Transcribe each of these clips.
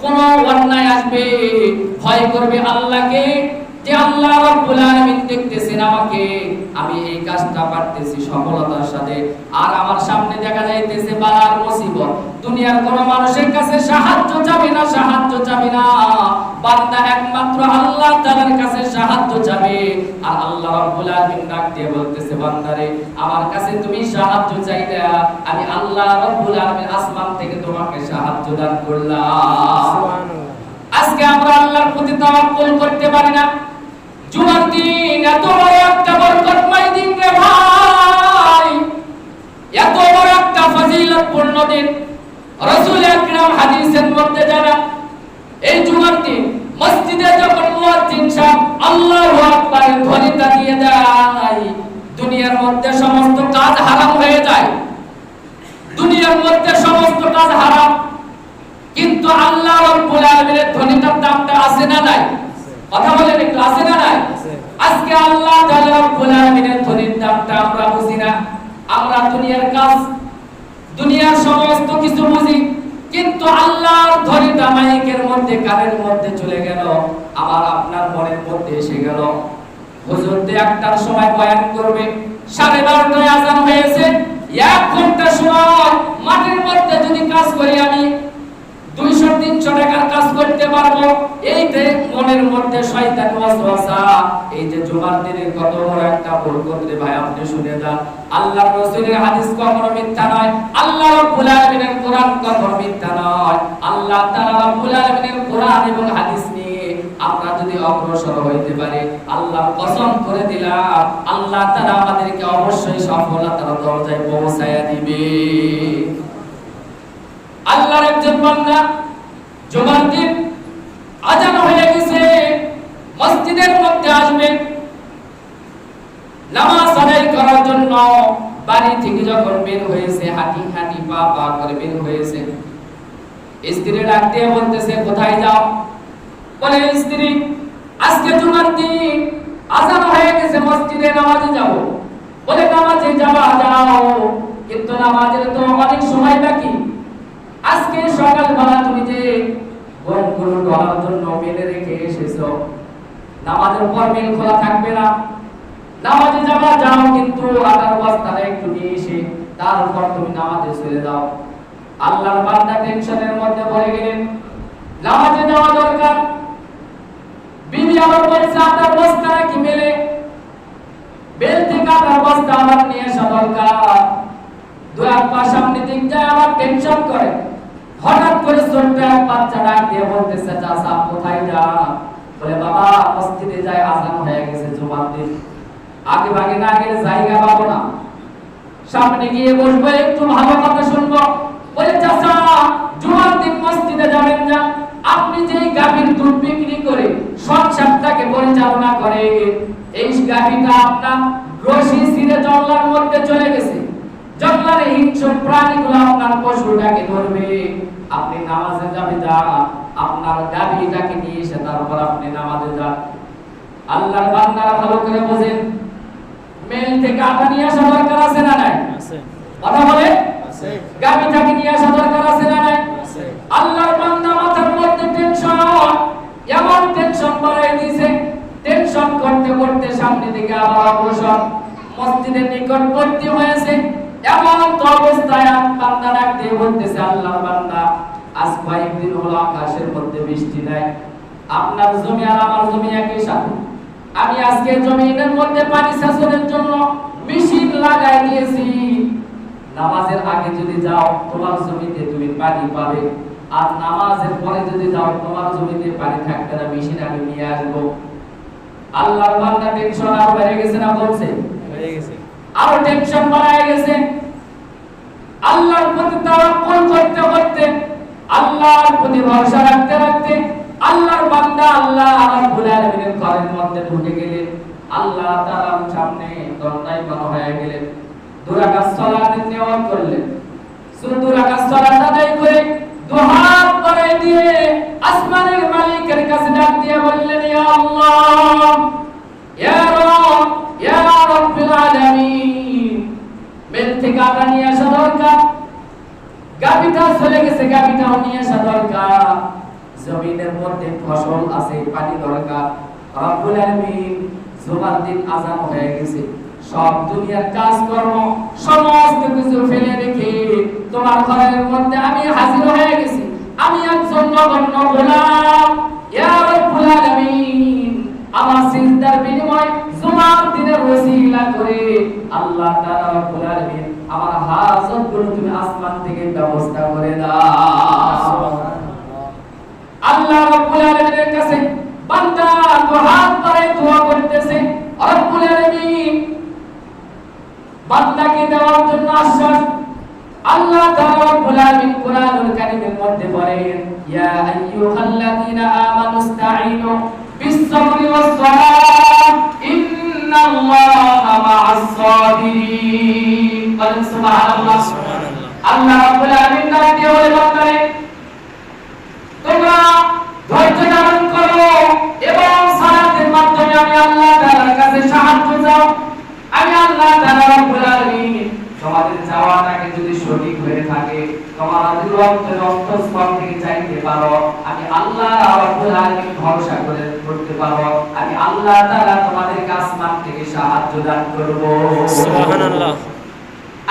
কোন অন্যায় আসবে ভয় করবে আল্লাহকে যে আল্লাহ রাব্বুল আলামিন দেখতেছেন আমাকে আমি এই কাজটা পারতেছি সফলতার সাথে। আর আমার সামনে দেখা যাইতেছে বালার মুসিবত। দুনিয়ার কোন মানুষের কাছে সাহায্য চাবে না সাহায্য চাবে না। বান্দা একমাত্র আল্লাহ তাআলার কাছে সাহায্য চাবে। আর আল্লাহ রাব্বুল আলামিন ডাক দিয়ে বলতেছে বান্দারে আমার কাছে তুমি সাহায্য চাইলে আমি আল্লাহ রাব্বুল আলামিন আসমান থেকে তোমাকে সাহায্য দান করলাম। আজকে আমরা আল্লাহর প্রতি তাওয়াক্কুল করতে পারি না। জুমার দিন এত বড় একটা বরকতময় দিন রে ভাই। এত বড় একটা ফজিলতপূর্ণ দিন। রাসূল আকরাম হাদিসের মধ্যে জানা এই জুমার দিন মসজিদে যখন মুয়াজ্জিন সাহেব আল্লাহু আকবার ধ্বনিটা দিয়ে দেয়, দুনিয়ার মধ্যে সমস্ত কাজ হারাম হয়ে যায়। দুনিয়ার মধ্যে সমস্ত কাজ হারাম। কিন্তু আল্লাহ রাব্বুল আলামিনের ধ্বনিটার দামটা আছে না নাই কথা বলেন একটু আছে না নাই আজকে আল্লাহ তাআলা রাব্বুল আলামিনের ধ্বনির দামটা আমরা বুঝি না। আমরা দুনিয়ার কাজ, দুনিয়ার সমস্ত কিছু বুঝি, কিন্তু আল্লাহর ধ্বনিটা মাইকের মধ্যে, কানের মধ্যে চলে গেল, আবার আপনার মনের মধ্যে এসে গেল। হুজুর দে একটার সময় বয়ান করবে, সাড়ে বারোটায় আজান হয়েছে, এক ঘণ্টা সময় মাটির মধ্যে যদি কাজ করি আমি দুইশো তিনশো টাকার কাজ করতে পারব। এই যে মনের মধ্যে শয়তান ওয়াসওয়াসা এই যে জুমার কত বড় একটা বরকত রে ভাই, আপনি শুনে যান। আল্লাহ রাসূলের হাদিস কখনো মিথ্যা নয়, আল্লাহ রাব্বুল আলামিনের কোরআন কখনো মিথ্যা নয়। আল্লাহ তাআলা রাব্বুল আলামিনের কোরআন এবং হাদিস নিয়ে আমরা যদি অগ্রসর হইতে পারি, আল্লাহ কসম করে দিলাম, আল্লাহ তাআলা আমাদেরকে অবশ্যই সফলতার দরজায় পৌঁছায়া দিবে। আল্লাহর একজন বান্দা জুমার দিন আজান হয়ে গেছে মধ্যে নামাজ আদায় করার জন্য বাড়ি থেকে যখন বের হয়েছে, হাঁটি হাঁটি পা পা করে বের হয়েছে স্ত্রী ডাক দিয়ে বলতেছে, কোথায় যাও? বলে, স্ত্রী, আজকে জুমার দিন। আজান হয়ে গেছে, মসজিদে নামাজে যাব। বলে, নামাজে যাওয়া যাও, কিন্তু নামাজের তো অনেক সময় বাকি। আজকে সকালবেলা তুমি যে গমগুলো ঢলার জন্য মেলে রেখে এসেছ নামাজের পর মেল খোলা থাকবে না। নামাজে যাবা যাও, কিন্তু আটার বস্তাটা একটু নিয়ে এসে তারপর তুমি নামাজে চলে যাও। আল্লাহর বান্দা টেনশনের মধ্যে পড়ে গেলেন। নামাজে যাওয়া দরকার। বিবি আবার বলছে আটার বস্তা কি মেলে? বেল থেকে আটার বস্তা আবার নিয়ে আসা দরকার। দু এক পা সামনে দিক যায়, আবার টেনশন করে। হঠাৎ করে ছোট্ট এক বাচ্চা ডাক দিয়ে বলতেছে, চাচা কোথায় যা বলে, বাবা, মসজিদে যায় আজান হয়ে গেছে জুমার দিন। আগে ভাগে না গেলে জায়গা পাবো না। সামনে গিয়ে বসবো, একটু ভালো কথা শুনব। বলে, চাচা, জুমার দিন মসজিদে যাবেন না। আপনি যেই গাভীর দুধ বিক্রি করে সংসারটাকে পরিচালনা করে, এই গাভীটা আপনার রশি ছিঁড়ে জঙ্গলার মধ্যে চলে গেছে। জঙ্গলের হিংস্র প্রাণীগুলো আপনার পশুটাকে ধরবে। আপনি নামাজে যাবে যান আপনার গাভীটাকে নিয়ে এসে তারপর আপনি নামাজে যান আল্লাহর বান্দারা ভালো করে বোঝেন। মেল থেকে আটা নিয়ে আসা দরকার আছে না নাই? কথা বলে? গাভীটাকে নিয়ে আসা দরকার আছে না নাই? আল্লাহর বান্দা মাথার মধ্যে টেনশন এমন টেনশন বাড়াই দিয়েছে। টেনশন করতে করতে সামনে দিকে আবার অগ্রসর। মসজিদের নিকটবর্তী হয়েছে। এমন অবস্থায় বান্দা ডাক বলতেছে আল্লাহর বান্দা। আজ কয়েকদিন হলো আকাশের মধ্যে বৃষ্টি নাই। আপনার জমি আর আমার জমি একই সাথে। আমি আজকে জমিনের মধ্যে পানি সেচনের জন্য মেশিন লাগাই দিয়েছি। নামাজের আগে যদি যাও, তোমার জমিতে তুমি পানি পাবে। আর নামাজের পরে যদি যাও, তোমার জমিতে পানি থাকবে না, মেশিন আমি নিয়ে আসব। আল্লাহর বান্দা টেনশন আর বেড়ে গেছে না বলছে? আরও টেনশন বাড়ায় গেছে। আল্লাহর প্রতি তাওয়াক্কুল করতে করতে, আল্লাহর প্রতি ভরসা রাখতে রাখতে আল্লাহর বান্দা আল্লাহ রাব্বুল আলামিনের ঘরের মধ্যে ঢুকে গেলেন আল্লাহ তাআলার সামনে দরজায় বড় হয়ে গেলেন দুরাকাত সালাতের নিয়ত করলেন শুধু দুরাকাত সালাত আদায় করে দুহাত বাড়াই দিয়ে আসমানের মালিকের কাছে ডাক দিয়ে বললেন, ইয়া আল্লাহ ইয়া রব ইয়া রাব্বুল আলামিন মেল থেকে আটা নিয়ে আসা দরকার গাবিটা চলে গেছে গাবিটাও নিয়ে আসা দরকার। জমিনের মধ্যে ফসল আছে, পানি দরকার। রব্বুল আলামিন জুমার দিন আজান হয়ে গেছে। সব দুনিয়ার কাজকর্ম সমস্ত কিছু ফেলে রেখে তোমার ঘরের মধ্যে আমি হাজির হয়ে গেছি। আমি একজন নগণ্য গোলাম। ইয়া রব্বুল আলামিন, আমার সিজদার বিনিময় জুমার দিনের ওসিলা করে আল্লাহ তাআলা রব্বুল আলামিন আমার হাজতগুলো তুমি আসমান থেকে ব্যবস্থা করে দাও। আল্লাহ রাব্বুল আলামিনের কাছে বান্দা দু হাত ধরে দোয়া করতেছে। রব্বুল আলামিন বান্দাকে দেওয়ার জন্য আশ্বাস। আল্লাহ তাআলা রব্বুল আলামিন কোরআনুল কারীমের মধ্যে বলেন, ইয়া আইয়ুহাল্লাযীনা আমানুস্তাঈনু বিস-সাবরি ওয়াস-সালাহ ইন্নাল্লাহা মা'আস সাবিরিন বলেন, সুবহানাল্লাহ। আল্লাহ রাব্বুল আলামিন ডাক দিয়ে বলে তোমরা ধৈর্য ধারণ করো এবং সালাতের মাধ্যমে আমি আল্লাহ তাআলার কাছে সাহায্য চাও। আমি আল্লাহ তাআলা রব্বুল আলামিন, তোমাদের চাওয়াটাকে যদি সঠিক হয়ে থাকে, তোমার অন্তরে অন্তঃস্থল থেকে চাইতে পারো, আমি আল্লাহ রব্বুল আলামিন ভরসা করে করতে পারো। আমি আল্লাহ তাআলা তোমাদেরকে আসমান থেকে সাহায্য দান করব। সুবহানাল্লাহ।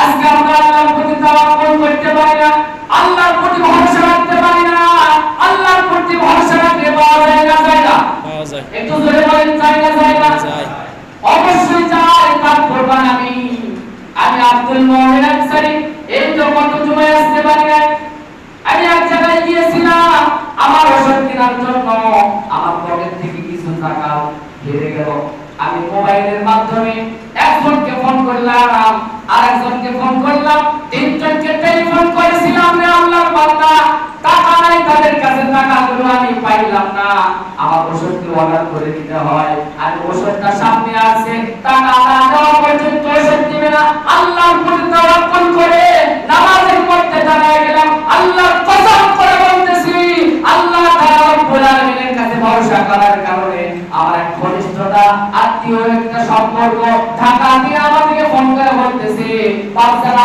আজকে আমরা আল্লাহর প্রতি তাওয়াক্কুল করতে পারি না আল্লাহর প্রতি ভরসা রাখতে পারি না আল্লাহর প্রতি ভরসা রাখলে পাওয়া যায় না যায়। না একটু জোরে বলেন যায় না যায়। না অবশ্যই যায় তার কোরবান আমি। আমি আব্দুল মোহাম্মদ আনসারী এই তো কত জুমায় আসতে পারি না। আমি এক জায়গায় গিয়েছিলাম আমার ওষুধ কেনার জন্য। আমার পকেট থেকে কিছু টাকা হেরে গেল। আমি মোবাইলের মাধ্যমে একজনকে ফোন করলাম একজনকে ফোন করলাম, তিনজনকে টেলিফোন করেছিলাম রে আল্লাহর বান্দা। টাকা নাই, তাদের কাছে টাকা গুলো আমি পাইলাম না। আমার ওষুধকে অর্ডার করে দিতে হয়? আর ওষুধটা সামনে আছে টাকা না দেওয়া পর্যন্ত ওষুধ দিবে না আল্লাহর প্রতি তাওয়াক্কুল করে নামাজের মধ্যে দাঁড়ায় গেলাম আল্লাহর কসম করে বলতেছি আল্লাহ তাআলা রব্বুল আলামিনের কাছে ভরসা করার কারণে আমার এক ঘনিষ্ঠতা আত্মীয় একটা সম্পর্ক ঢাকা দিয়ে আমাকে ফোন করে বলতেছে বাচ্চারা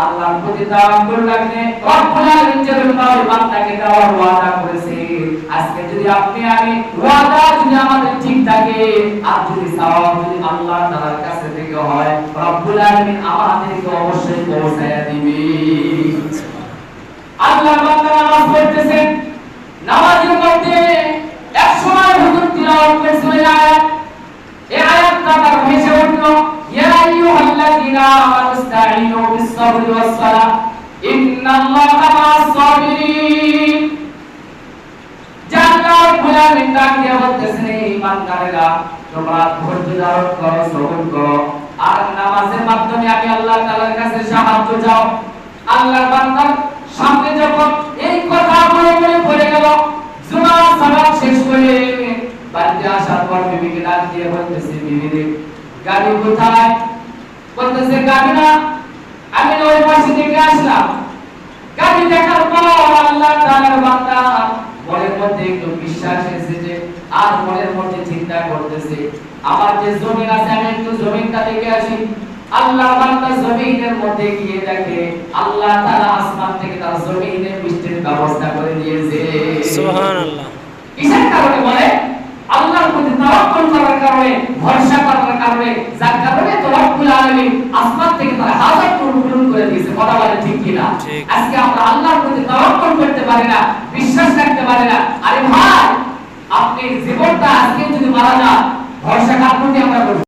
আল্লাহর প্রতি তাওয়াক্কুল রাখলে রব্বুল আলামিন যে তার বান্দাকে দেওয়ার ওয়াদা করেছে। আজকে যদি আপনি আমি ওয়াদা যদি আমাদের ঠিক থাকে, আর যদি সওয়াব যদি আল্লাহ তাআলার কাছে থেকে হয়, রব্বুল আলামিন আমাদেরকে অবশ্যই পৌঁছায়া দিবে। আল্লাহর বান্দারা নামাজ পড়তেছেন নামাজের মধ্যে এক সময় হুজুর তিলাওয়াত করছিল এই আয়াত। এই আয়াতটা তার ভেসে উঠল, ইয়া আইয়ুহাল্লাযীনা আমানুস্তাঈনু বিস-সাবরি ওয়াস-সালাহ ইন্নাল্লাহা মা'আস সাবিরিন। জান্নাত রব্বুল আলামিন ডাক বলতেছেন এই ইমানদারেরা, তোমরা ধৈর্য ধারণ করো সবর করো। আর নামাজের মাধ্যমে আমি আল্লাহ তাআলার কাছে সাহায্য চাও। আল্লাহর বান্দার সামনে যখন এই কথা বলে বলে পড়ে গেল, জুমার সালাত শেষ করে বাড়িতে আসার পর বিবিকে ডাক দিয়ে বলতেছে বিবি গাড়ি কোথায়? বলতেছে, গাড়ি না আসলাম। গাড়ি দেখার পর আল্লাহ তাআলার বান্দা মনের মধ্যে একটু বিশ্বাস এসেছে আর মনের মধ্যে চিন্তা করতেছে। আমার যে জমিন আছে আমি একটু জমিনটা দেখে আসি। আল্লাহ বান্দা জমিনের মধ্যে গিয়ে দেখে আল্লাহ তাআলা আসমান থেকে তার জমিনে বৃষ্টির ব্যবস্থা করে দিয়েছে। সুবহানাল্লাহ। কিসের কারণে বলে? আল্লাহর প্রতি তাওয়াক্কুল করার কারণে ভরসা করার কারণে যার কারণে তো রব্বুল আলামিন আসমান থেকে তার হাজার কথা বলে ঠিক কিনা। আজকে আমরা আল্লাহর প্রতি তাওয়াক্কুল করতে পারি না বিশ্বাস রাখতে পারি না। আরে ভাই আপনি জীবনটা আজকে যদি মারা যান ভরসা কার প্রতি আমরা